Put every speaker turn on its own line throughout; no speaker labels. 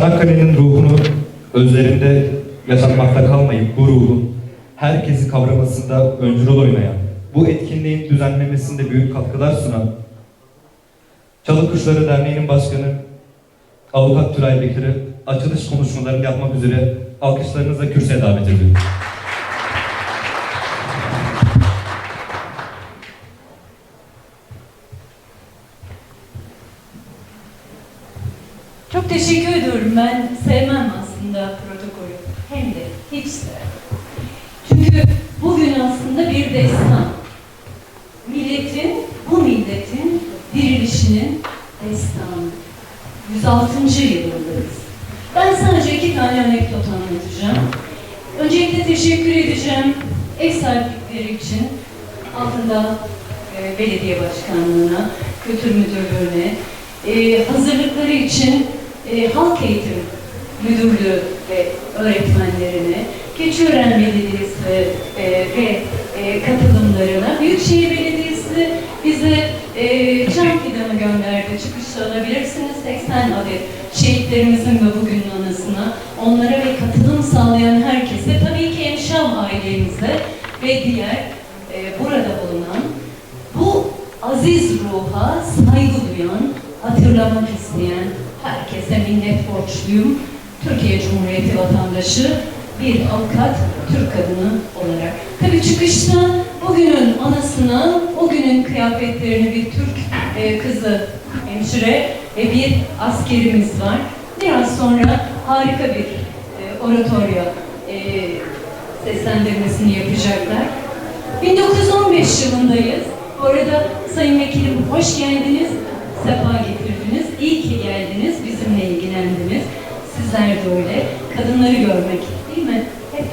Çanakkale'nin ruhunu özlerinde yaşatmakta kalmayıp bu ruhun herkesi kavramasında öncü rol oynayan, bu etkinliğin düzenlemesinde büyük katkılar sunan Çalı Kuşları Derneği'nin başkanı Avukat Tülay Bekir'i açılış konuşmalarını yapmak üzere alkışlarınızla kürsüye davet ediyorum.
Çok teşekkür ediyorum. Ben sevmem aslında protokolü. Hem de hiç sevmem. Çünkü bugün aslında bir destan. Milletin, bu milletin dirilişinin destanı. 106. yılındayız. Ben sadece iki tane anekdot anlatacağım. Öncelikle teşekkür edeceğim ev sahiplikleri için altında e, belediye başkanlığına, kültür müdürlüğüne, e, hazırlıkları için e, halk eğitim müdürlüğü ve öğretmenlerine, Keçiören Belediyesi e, ve e, katılımlarına, Büyükşehir Belediyesi bize e, çam fidanı gönderdi. Çıkışta alabilirsiniz. 80 adet şehitlerimizin ve bugünün anısına, onlara ve katılım sağlayan herkese, tabii ki Emşam ailemize ve diğer e, burada bulunan bu aziz ruha saygı duyan, hatırlamak isteyen herkese minnet borçluyum. Türkiye Cumhuriyeti vatandaşı bir avukat, Türk kadını olarak. Tabii çıkışta bugünün anasına, o günün kıyafetlerini bir Türk e, kızı hemşire ve bir askerimiz var. Biraz sonra harika bir e, oratorya e, seslendirmesini yapacaklar. 1915 yılındayız. Bu arada Sayın Vekilim hoş geldiniz, sefa getirdiniz. İyi ki geldiniz, bizimle ilgilendiniz. Sizler de öyle. Kadınları görmek değil mi? Hep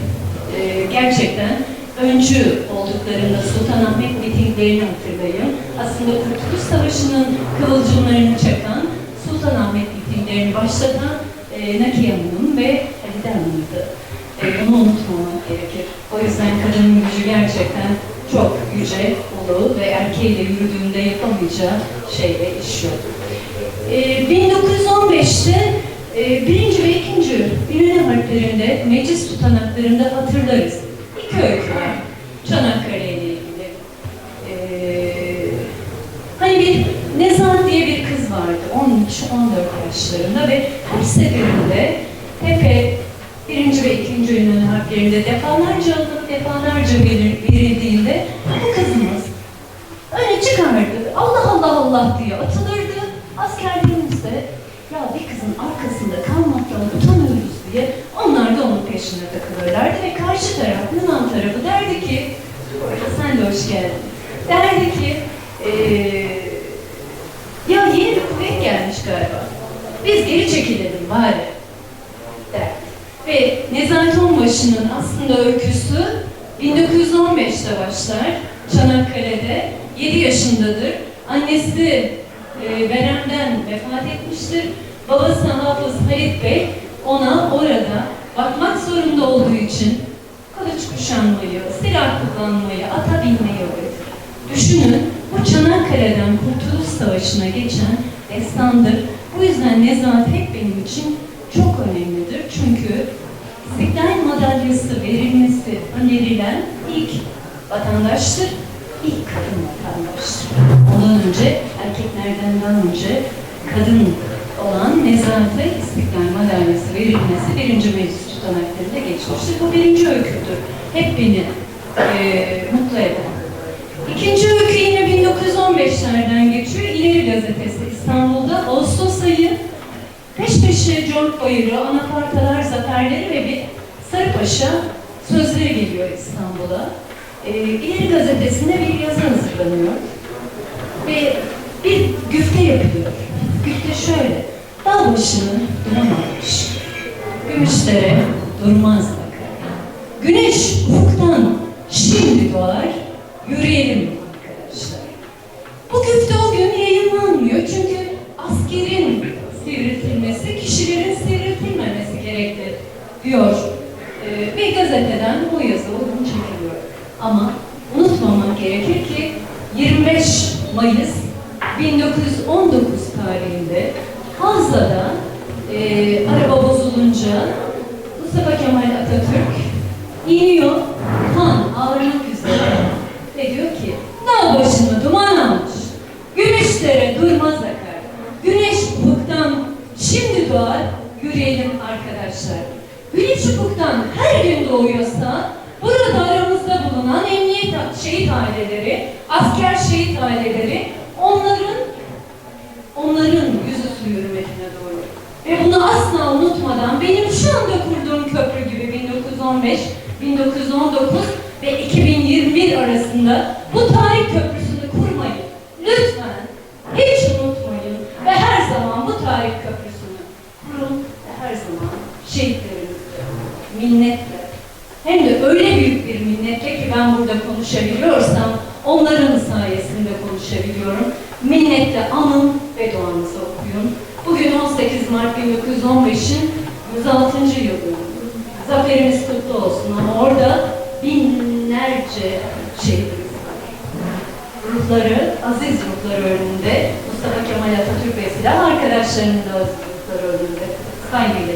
e, gerçekten öncü olduklarında Sultanahmet mitinglerini hatırlayın. Aslında Kurtuluş Savaşı'nın kıvılcımlarını çakan, Sultanahmet mitinglerini başlatan e, Nakiye Hanım ve Halide Hanım'dı. E, bunu unutmamak gerekir. O yüzden kadının gücü gerçekten çok yüce, ulu ve erkeğiyle yürüdüğünde yapamayacağı şey ve iş yok. E, 1915'te e, birinci ve ikinci İnönü harplerinde, meclis tutanaklarında hatırlarız. İki öykü var. Çanakkale ile ilgili. E, hani bir Nezahat diye bir kız vardı. 13-14 yaşlarında ve her seferinde Tepe birinci ve ikinci Yunan harplerinde defalarca alınıp defalarca verildiğinde çıkardı. Allah Allah Allah diye atılırdı. Askerlerimiz de ya bir kızın arkasında kalmaktan utanıyoruz diye onlar da onun peşine takılırlardı ve karşı taraf, Yunan tarafı derdi ki bu sen de hoş geldin. Derdi ki eee ya yeni bir kuvvet gelmiş galiba. Biz geri çekilelim bari. derdi. Ve Nezahat Onbaşı'nın aslında öyküsü 1915'te başlar. Çanakkale'de 7 yaşındadır. Annesi e, veremden vefat etmiştir. Babası Hafız Halit Bey ona orada bakmak zorunda olduğu için kılıç kuşanmayı, silah kullanmayı, ata binmeyi öğretir. Düşünün bu Çanakkale'den Kurtuluş Savaşı'na geçen destandır. Bu yüzden Nezahat hep benim için çok önemlidir. Çünkü İstiklal Madalyası verilmesi önerilen ilk vatandaştır, ilk kadın vatandaştır. Ondan önce, erkeklerden daha önce kadın olan Nezahat'a İstiklal Madalyası verilmesi birinci meclis tutanaklarında geçmiştir. Bu birinci öyküdür. Hep beni eee mutlu eden. İkinci öykü yine 1915'lerden geçiyor. İleri Gazetesi İstanbul'da Ağustos ayı peş peşe George Bayırı, Anafartalar Zaferleri ve bir Sarıpaşa sözleri geliyor İstanbul'a. Ee, İleri Gazetesi'nde bir yazı hazırlanıyor. Ve bir güfte yapılıyor. Güfte şöyle. Dağ başını duramamış. Gümüşlere durmaz bakar. Güneş ufuktan şimdi doğar. Yürüyelim arkadaşlar. Bu güfte o gün yayınlanmıyor çünkü askerin sivriltilmesi, kişilerin sivriltilmemesi gerekli diyor. Ee, bir gazeteden bu yazı o gün çekiliyor. Ama unutmamak gerekir ki 25 Mayıs 1919 tarihinde Hazla'da e, araba olunca Mustafa Kemal Atatürk iniyor han ağırlık üzere ve diyor ki dağ başını duman almış. Gümüşlere durmaz akar. Güneş ufuktan şimdi doğar. Yürüyelim arkadaşlar. Güneş ufuktan her gün doğuyorsa burada aramızda emniyet şehit aileleri, asker şehit aileleri onların onların yüzüstü yürümesine doğru. Ve bunu asla unutmadan benim şu anda kurduğum köprü gibi 1915, 1919 ve 2021 arasında bu tarih köprüsünü kurmayın. Lütfen hiç unutmayın ve her zaman bu tarih köprüsünü kurun ve her zaman şehitlerimizle minnetle hem de öyle büyük bir minnetle ki ben burada konuşabiliyorsam onların sayesinde konuşabiliyorum. Minnetle anın ve duanızı okuyun. Bugün 18 Mart 1915'in 106. yılı. Zaferimiz kutlu olsun ama orada binlerce şehidimiz var. Ruhları, aziz ruhları önünde, Mustafa Kemal Atatürk ve silah arkadaşlarının da aziz ruhları önünde saygıyla